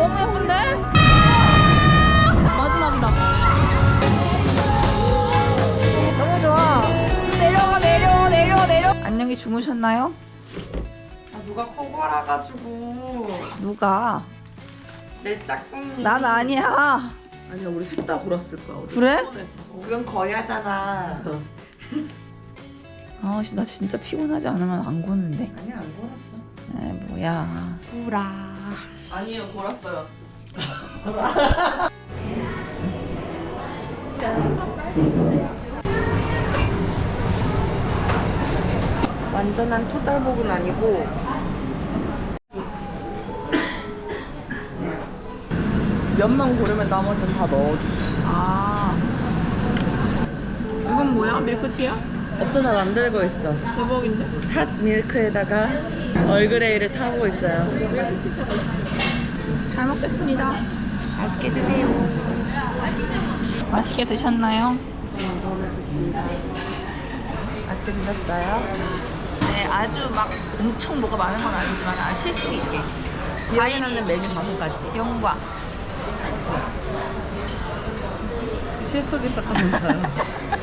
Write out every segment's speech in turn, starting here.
너무 예쁜데? 마지막이다. 너무 좋아. 내려와 내려 내려 내려. 안녕히 주무셨나요? 아, 누가 코골아가지고 누가? 내 짝꿍이 난 아니야. 아니야 우리 셋 다 골았을 거야. 우리 그래? 그건 거야잖아 아, 씨, 나 진짜 피곤하지 않으면 안 고는데. 아니야 안 골았어 에 뭐야. 구라. 아니에요 골았어요. 완전한 토달복은 아니고 면만 고르면 나머지는 다 넣어주죠. 아. 이건 뭐야? 밀크티야? 없어서 만들고 있어 대박인데? 핫 밀크에다가 얼그레이를 타고 있어요 잘 먹겠습니다. 맛있게 드세요 맛있게 드셨나요? 맛있게 드셨어요? 네, 아주 막 엄청 뭐가 많은 건 아니지만 아, 실속 있게. 남는 메뉴 다섯 가지 영과. 실속 있었다면서요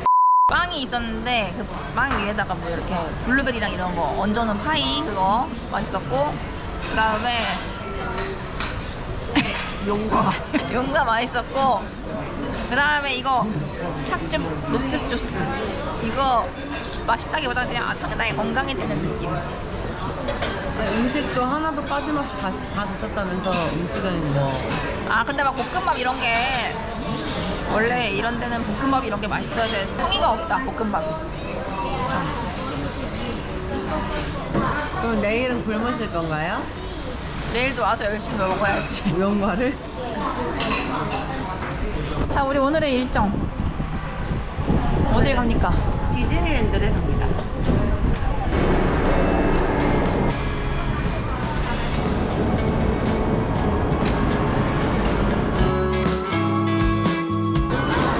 빵이 있었는데 그 빵 위에다가 뭐 이렇게 블루베리랑 이런 거 얹어놓은 파이 그거 맛있었고 그 다음에 용과. 용과 맛있었고 그 다음에 이거 착즙 녹즙 주스. 이거 맛있다기보다 그냥 아, 상당히 건강해지는 느낌. 음식도 하나도 빠짐없이 다, 다 드셨다면서 음식은 뭐. 아 근데 막 볶음밥 이런 게 원래 이런 데는 볶음밥 이런 게 맛있어야 돼. 성의가 없다 볶음밥이 그럼 내일은 굶으실 건가요? 내일도 와서 열심히 먹어야지 우영과를? 자 우리 오늘의 일정 어딜 갑니까? 디즈니랜드를 갑니다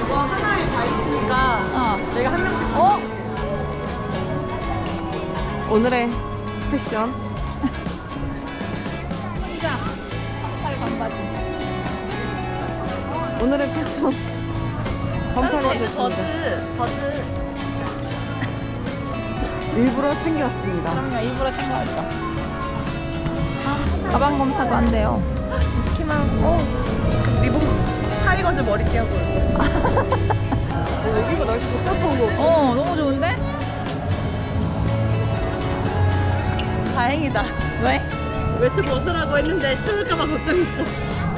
이거 하나에 다 있으니까 어. 내가 한 명씩 어? 오늘의 패션 오늘의 패션 반팔로 됐습니다. 버즈 일부러 챙겨왔습니다. 그럼요 일부러 챙겨왔죠. 가방 검사도 한대요. 키만 어? 리본 타이거즈 머리띠 하고. 여기가 날씨 좋다고 어 너무 좋은데? 다행이다. 왜? 외투 벗으라고 했는데 추울까봐 걱정했어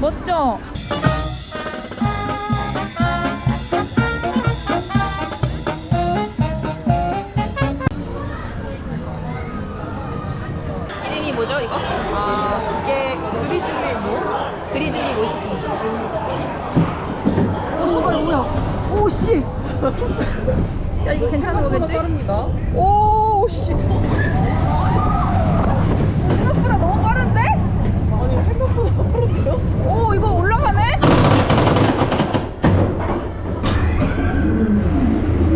멋져 이름이 뭐죠 이거? 아 이게 그리즐리 뭐? 그리즐리 모시기 오 씨발 뭐야 오 씨 야 이거 괜찮은 거겠지? 빠릅니다 오 씨 생각보다 너무 빠른데? 아니 생각보다 빠른데요? 오 이거 올라가네?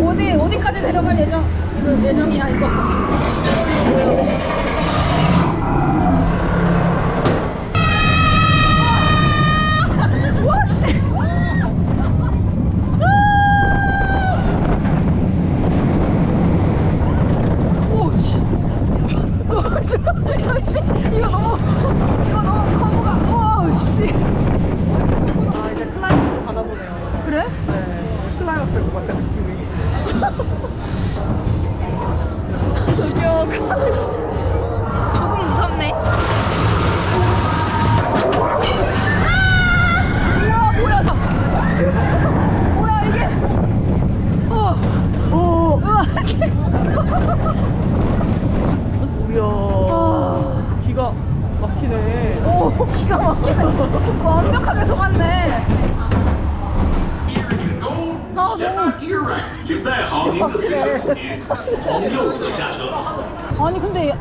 어디 어디까지 데려갈 예정 이거 예정이야 이거. 아니 근데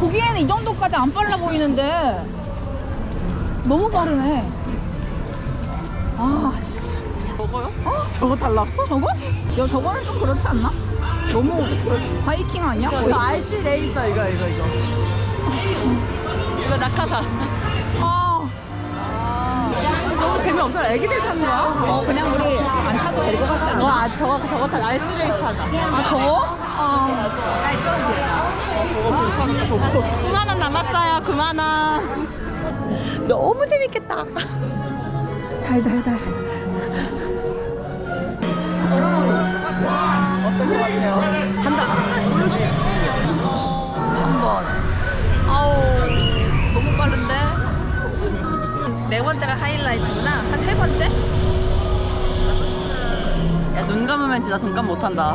보기에는 이 정도까지 안 빨라 보이는데 너무 빠르네. 아 씨. 먹어요? 어? 저거 달라고? 저거? 야 저거는 좀 그렇지 않나? 너무 바이킹 아니야? 거의? 저 RC 레이서 이거 이거 이거. 이거 낙하산. 아, 너무 재미없어. 애기들 타는 거야? 어 그냥 우리 안 타도 될 것 같지 않아? 와 저거 저거 타 RC 레이스 하자. 아 저거? 아 9만 원 남았어요. 9만 원. 너무 재밌겠다. 달달달. 네 번째가 하이라이트구나. 한 세 번째? 야 눈 감으면 진짜 돈감 못 한다.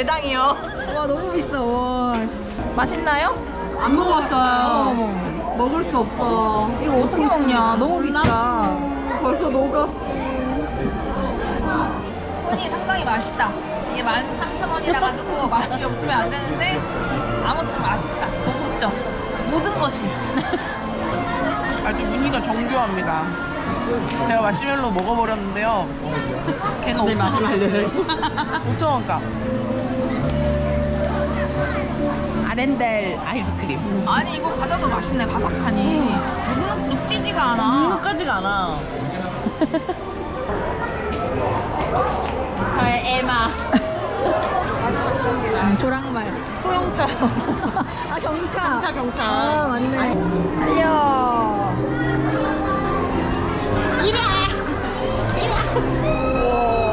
아, 개당이요. 와 너무 비싸 와 씨. 맛있나요? 안 먹어봤어요. 어머머 먹을 수 없어. 이거 어떻게 먹냐 너무 비싸 벌써 녹았어. 손이 상당히 맛있다 이게 13,000원이라 가지고 맛이 없으면 안 되는데 아무튼 맛있다 고급져 모든 것이 아주 무늬가 정교합니다. 제가 마시멜로 먹어버렸는데요. 걔는 내 5천 맛이 원. 말려. 5천 원값. 아렌델 아이스크림. 아니 이거 과자도 맛있네 바삭하니 눅눅 눅지지가 않아 눈까지가 않아. 저의 에마. 음, 조랑말 소형차. 아 경차 경차, 경차. 아 맞네 달려 이래! 오오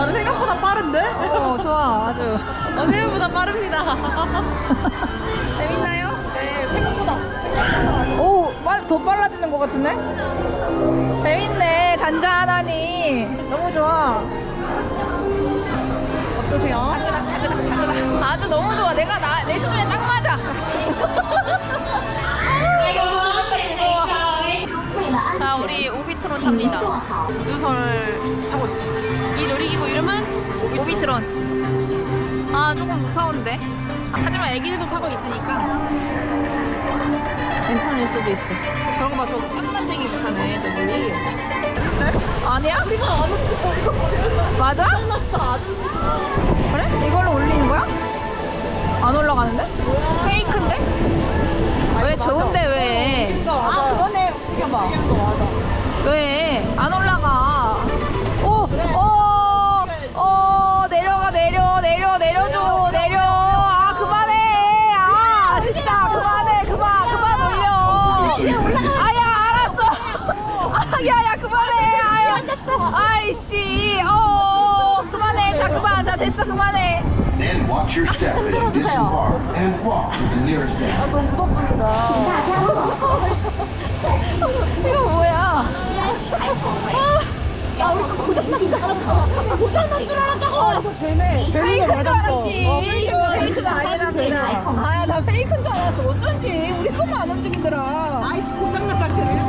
나는 생각보다 빠른데? 어 좋아 아주 어, 생각보다 빠릅니다. 재밌나요? 네, 생각보다. 오, 빨, 더 빨라지는 것 같은데? 재밌네. 잔잔하니. 너무 좋아. 어떠세요? 다그닥, 다그닥, 다그닥. 아주 너무 좋아. 내가 나, 내 수준에 딱 맞아. 아, 너무 즐겁다, 즐거워. 자, 우리 오비트론 탑니다. 우주선을 오비트론. 아, 조금 무서운데. 하지만 애기들도 타고 있으니까. 괜찮을 수도 있어. 저런 거 봐, 저거 깐난쟁이도 타네, 저기. 아니야? 맞아? 그래? 이걸로 올리는 거야? 안 올라가는데? 페이크인데? 왜 좋은데 왜? 아, 그거네. 봐봐. 왜? 안 올라가. 오, 오, 오, 내려가, 내려, 내려, 내려줘, 내려. 아, 그만해. 아, 진짜, 그만해. 그만, 그만 올려. 아야, 알았어. 아, 야, 야, 그만해. 아이씨, 어, 그만해. 자, 그만. 자, 됐어, 그만해. Then watch your step as you disembark and walk to the nearest end. 이거 뭐야? 페이크인 줄 알았지. 이거 페이크가 아니라 아, 나 페이크인 줄 알았어. 어쩐지 우리 것만 안 움직이더라. 아이스 고장났다. 그래.